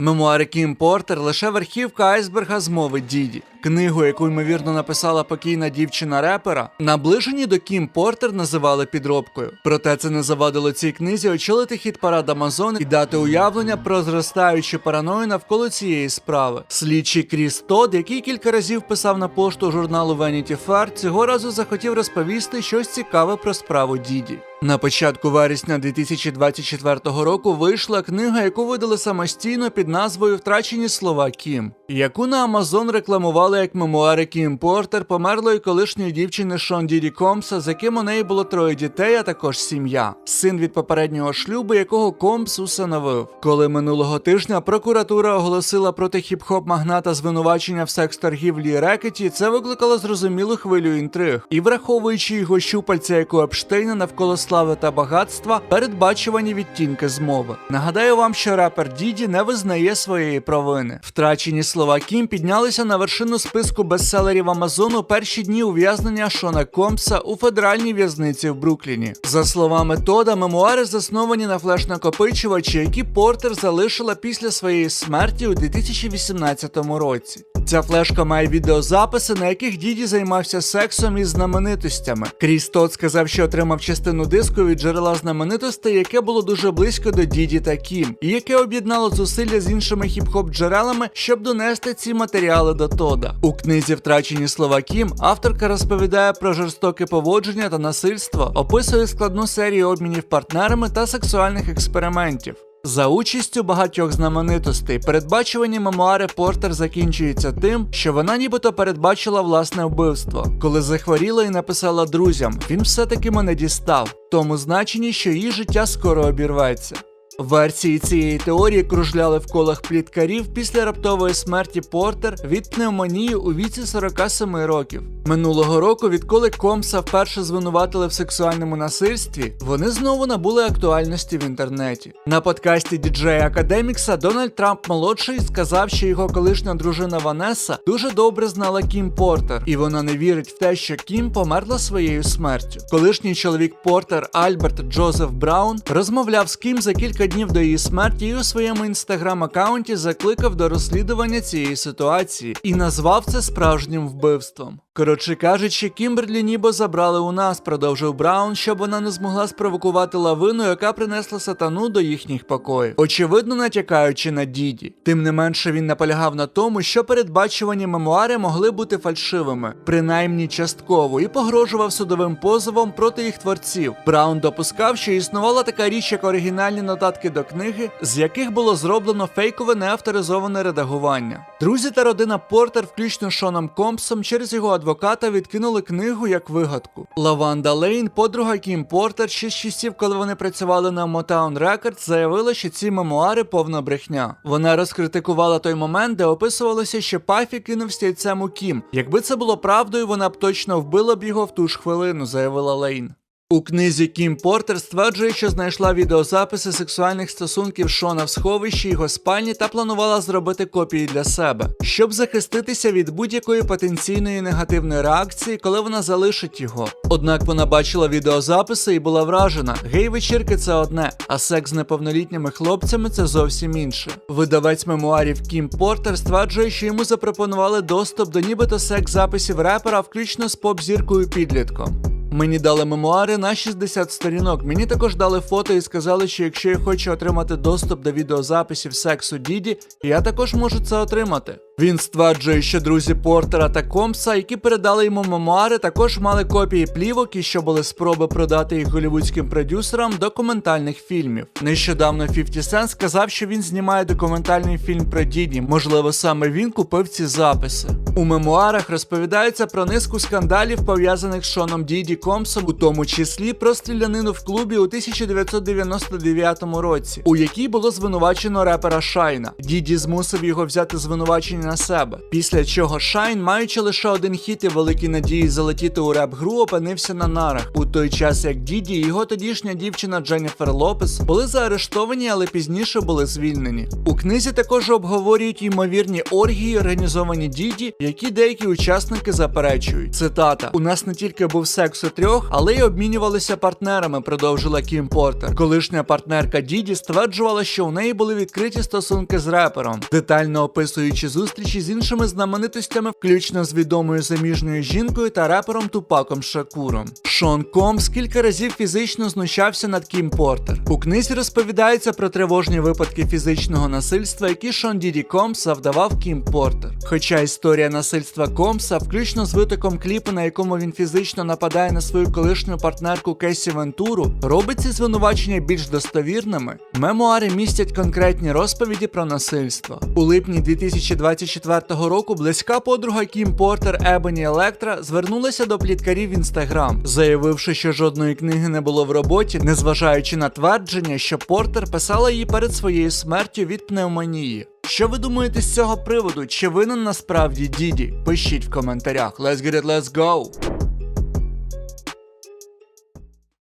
Мемуари Кім Портер лише верхівка айсберга змови Діді. Книгу, яку ймовірно написала покійна дівчина репера, наближені до Кім Портер називали підробкою. Проте це не завадило цій книзі очолити хіт парад Амазон і дати уявлення про зростаючу параною навколо цієї справи. Слідчий Кріс Тодд, який кілька разів писав на пошту журналу Vanity Fair, цього разу захотів розповісти щось цікаве про справу Діді. На початку вересня 2024 року вийшла книга, яку видали самостійно під назвою Втрачені слова Кім, яку на Амазон рекламували як мемуари Кім Портер, померлої колишньої дівчини Шон Діді Комса, з яким у неї було троє дітей, а також сім'я, син від попереднього шлюбу, якого Комс усиновив. Коли минулого тижня прокуратура оголосила проти хіп-хоп магната звинувачення в секс-торгівлі і рекеті, це викликало зрозумілу хвилю інтриг. І враховуючи його щупальця, як у Епштейна навколо слави та багатства, передбачувані відтінки змови. Нагадаю вам, що репер Діді не визнає своєї провини. Втрачені слова Кім піднялися на вершину списку бестселерів Амазону перші дні ув'язнення Шона Компса у федеральній в'язниці в Брукліні. За словами Тода, мемуари засновані на флеш-накопичувачі, які Портер залишила після своєї смерті у 2018 році. Ця флешка має відеозаписи, на яких Діді займався сексом із знаменитостями. Кріс Тод сказав, що отримав частину диску від джерела знаменитостей, яке було дуже близько до Діді та Кім, і яке об'єднало зусилля з іншими хіп-хоп джерелами, щоб донести ці матеріали до Тода. У книзі Втрачені слова Кім авторка розповідає про жорстоке поводження та насильство, описує складну серію обмінів партнерами та сексуальних експериментів. За участю багатьох знаменитостей, передбачувані мемуари Портер закінчуються тим, що вона нібито передбачила власне вбивство. Коли захворіла і написала друзям, він все-таки мене дістав, тому значенні, що її життя скоро обірветься. Версії цієї теорії кружляли в колах пліткарів після раптової смерті Портер від пневмонії у віці 47 років. Минулого року, відколи Комса вперше звинуватили в сексуальному насильстві, вони знову набули актуальності в інтернеті. На подкасті діджея Академікса Дональд Трамп молодший сказав, що його колишня дружина Ванеса дуже добре знала Кім Портер, і вона не вірить в те, що Кім померла своєю смертю. Колишній чоловік Портер Альберт Джозеф Браун розмовляв з Кім за кілька днів до її смерті у своєму інстаграм-аккаунті закликав до розслідування цієї ситуації і назвав це справжнім вбивством. Коротше кажучи, Кімберлі ніби забрали у нас, продовжив Браун, щоб вона не змогла спровокувати лавину, яка принесла сатану до їхніх покоїв. Очевидно, натякаючи на діді. Тим не менше він наполягав на тому, що передбачувані мемуари могли бути фальшивими, принаймні частково, і погрожував судовим позовом проти їх творців. Браун допускав, що існувала така річ, як оригінальні нотатки до книги, з яких було зроблено фейкове неавторизоване редагування. Друзі та родина Портер, включно Шоном Компсом, через його адвоката відкинули книгу як вигадку. Лаванда Лейн, подруга Кім Портер, ще з часів, коли вони працювали на Motown Records, заявила, що ці мемуари повна брехня. Вона розкритикувала той момент, де описувалося, що Пафі кинув стільцем у Кім. Якби це було правдою, вона б точно вбила б його в ту ж хвилину, заявила Лейн. У книзі Кім Портер стверджує, що знайшла відеозаписи сексуальних стосунків Шона в сховищі його спальні та планувала зробити копії для себе, щоб захиститися від будь-якої потенційної негативної реакції, коли вона залишить його. Однак вона бачила відеозаписи і була вражена. Гей-вечірки це одне, а секс з неповнолітніми хлопцями це зовсім інше. Видавець мемуарів Кім Портер стверджує, що йому запропонували доступ до нібито секс-записів репера, включно з поп-зіркою підлітком. Мені дали мемуари на 60 сторінок. Мені також дали фото і сказали, що якщо я хочу отримати доступ до відеозаписів сексу Діді, я також можу це отримати. Він стверджує, що друзі Портера та Компса, які передали йому мемуари, також мали копії плівок і що були спроби продати їх голівудським продюсерам документальних фільмів. Нещодавно 50 Cent сказав, що він знімає документальний фільм про Діді. Можливо, саме він купив ці записи. У мемуарах розповідається про низку скандалів, пов'язаних з Шоном Діді Комсом, у тому числі про стрілянину в клубі у 1999 році, у якій було звинувачено репера Шайна. Діді змусив його взяти звинувачення на себе. Після чого Шайн, маючи лише один хіт і великі надії залетіти у реп-гру, опинився на нарах. У той час як Діді і його тодішня дівчина Дженніфер Лопес були заарештовані, але пізніше були звільнені. У книзі також обговорюють ймовірні оргії, організовані Діді, які деякі учасники заперечують. Цитата: у нас не тільки був секс у трьох, але й обмінювалися партнерами, продовжила Кім Портер. Колишня партнерка Діді стверджувала, що у неї були відкриті стосунки з репером, детально описуючи зустрічі з іншими знаменитостями, включно з відомою заміжньою жінкою та репером Тупаком Шакуром. Шон Комс кілька разів фізично знущався над Кім Портер. У книзі розповідається про тривожні випадки фізичного насильства, які Шон Діді Комс завдавав Кім Портер. Хоча історія насильства Комса, включно з витоком кліпу, на якому він фізично нападає на свою колишню партнерку Кесі Вентуру, робить ці звинувачення більш достовірними. Мемуари містять конкретні розповіді про насильство. У липні 2024 року близька подруга Кім Портер Ебоні Електра звернулася до пліткарів в інстаграм, заявивши, що жодної книги не було в роботі, незважаючи на твердження, що Портер писала її перед своєю смертю від пневмонії. Що ви думаєте з цього приводу? Чи винен насправді Діді? Пишіть в коментарях. Let's get it, let's go!